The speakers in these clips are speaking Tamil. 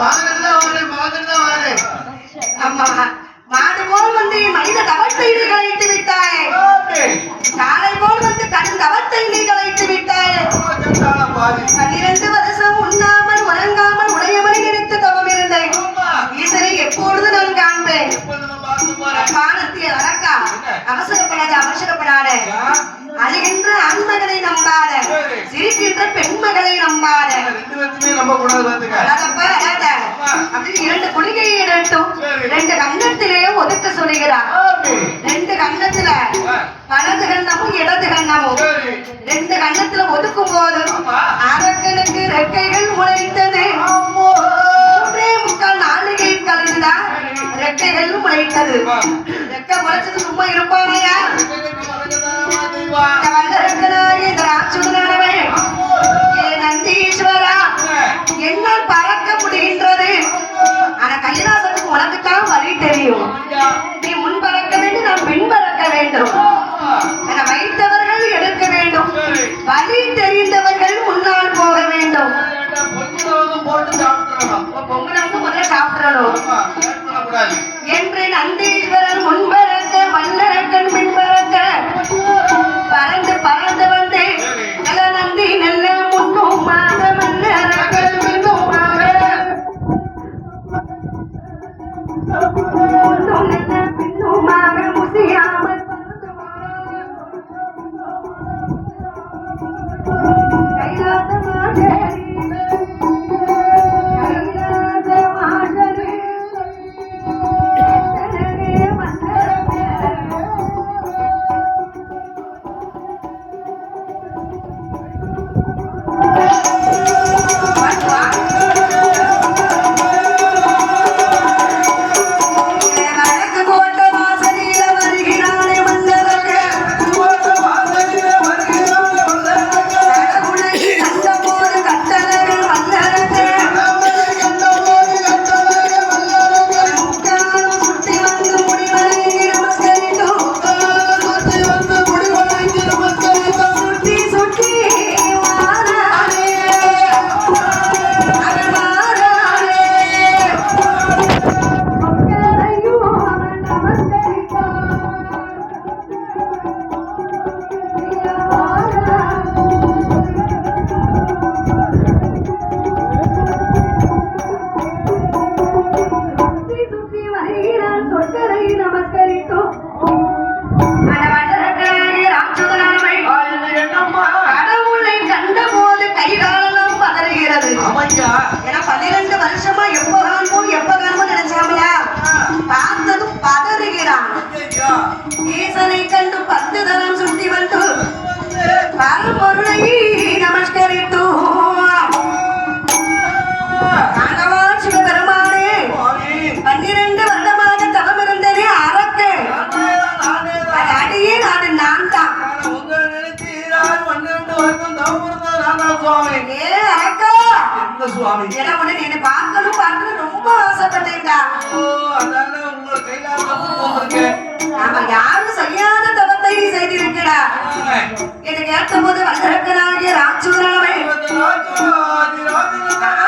பார்த்துட்டு தான் வரேன் பார்த்துட்டு தான் மாடு போல் வந்து மனித தவத்தை கலைத்து விட்டாய். காலை போல் வந்து கடும் தவத்தை நீ கலைத்து விட்டாய். பன்னிரண்டு வருஷம் உண்ணாமல் உறங்காமல் உடையவனை நினைத்து தவம் இருந்தேன். ஈசனை எப்பொழுது நான் காண்பேன்? பானத்திய அறக்கா அவசரப்படாத அவசரப்படாத. அழுகின்ற ஆண்மகளை நம்பாத. சிரிக்கின்ற பெண்மகளை நம்பாத. எடுத்தும் ரெண்டு கண்ணத்திலே ஒதுக்க சொல்லுகிறார். ரெண்டு கண்ணத்துல வலது கண்ணமும் இடது கண்ணமும். ரெண்டு கண்ணத்துல ஒதுக்கும் போது. அரக்கனுக்கு ரெக்கைகள் முளைத்தது. மூன்றே முக்கால் நாளிகை கழிந்துதான் ரெக்கைகள் முளைத்தது. ரெக்கை முளைச்சது சும்மா இருப்பானையா இந்த வல்லரக்கனாகிய இந்த ராட்சதனானவன் ஏ உனக்குத்தான் வழி தெரியும். நீ முன் பறக்க வேண்டும் நான் பின் பறக்க வேண்டும் என வைத்தவர்கள் எடுக்க வேண்டும். வழி தெரிந்தவர்கள் முன்னால் போக வேண்டும். இப்ப பொங்கலுக்கு முதல்ல சாப்பிடணும் ஈசனை கண்டு பத்து தரம் சுற்றி வந்து பரம்பொருளை நமஸ்கரித்து ஆண்டவா சிவபெருமானே பன்னிரண்டு வருடமாக தவம் இருந்தனே அரக்கு அடியே அது நான் தான். சுவாமி என உடனே என்னை பார்க்கணும் பார்க்கணும் ரொம்ப ஆசைப்பட்டேன்டா. ஓ அதான உங்களை நாம யாரும் செய்யாத தவத்தை நீ செய்திருக்கிறா என்று கேட்டபோது வல்லரக்கனாகிய ராட்சதனாவை ஆண்டவன்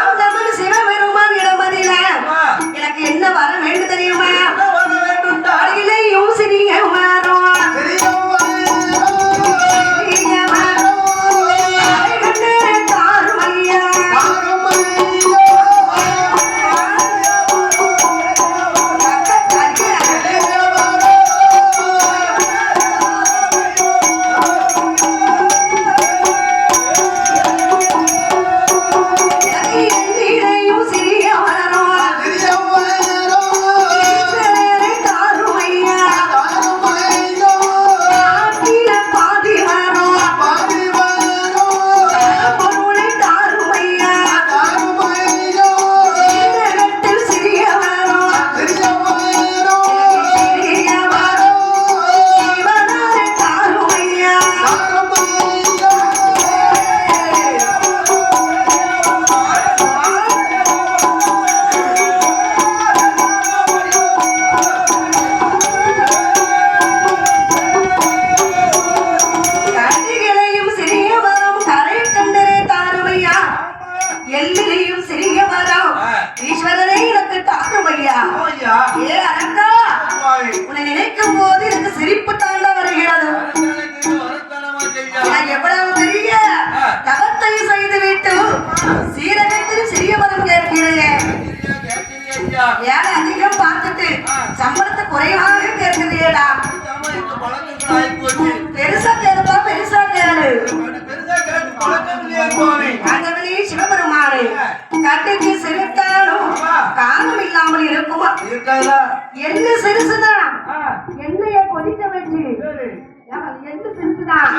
எல்லையும் சிறிய மரம் ஈஸ்வரரே எனக்கு தாரும் ஐயா. ஏ அரங்கா உன்னை நினைக்கும் போது எனக்கு சிரிப்பு தாண்டா வருகிறது. நான் எவ்வளவு பெரிய தவத்தை செய்து விட்டு சீரகத்தில் சிறிய மரம் கேட்கிறேன். ஏன் அதிகம் பார்த்துட்டு சம்பளத்தை குறைவாக காரணம் இல்லாமல் இருக்குமா? இருக்காதா? என்ன சிறுசுதான் எண்ணெய கொதிக்க வச்சு? என்ன சிறுசுதான்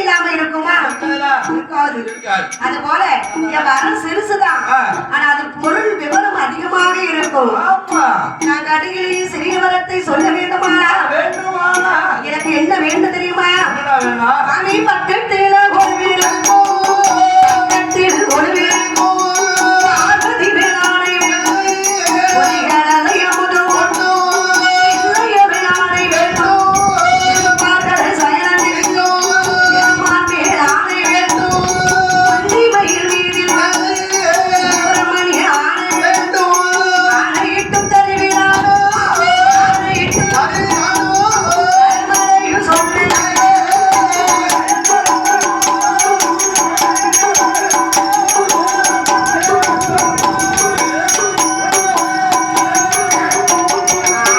இல்லாம இருக்குமா? இருக்காதா? இருக்காது. இருக்காது. அது போல என் வரம் சிறுசுதான். ஆனா அது பொருள் விவரம் அதிகமாக இருக்கும். நான் கடையிலேயே சிறிய வரத்தை சொல்ல வேண்டுமானா வேண்டுமானா? எனக்கு என்ன வேண்டும் தெரியுமா? பட்டு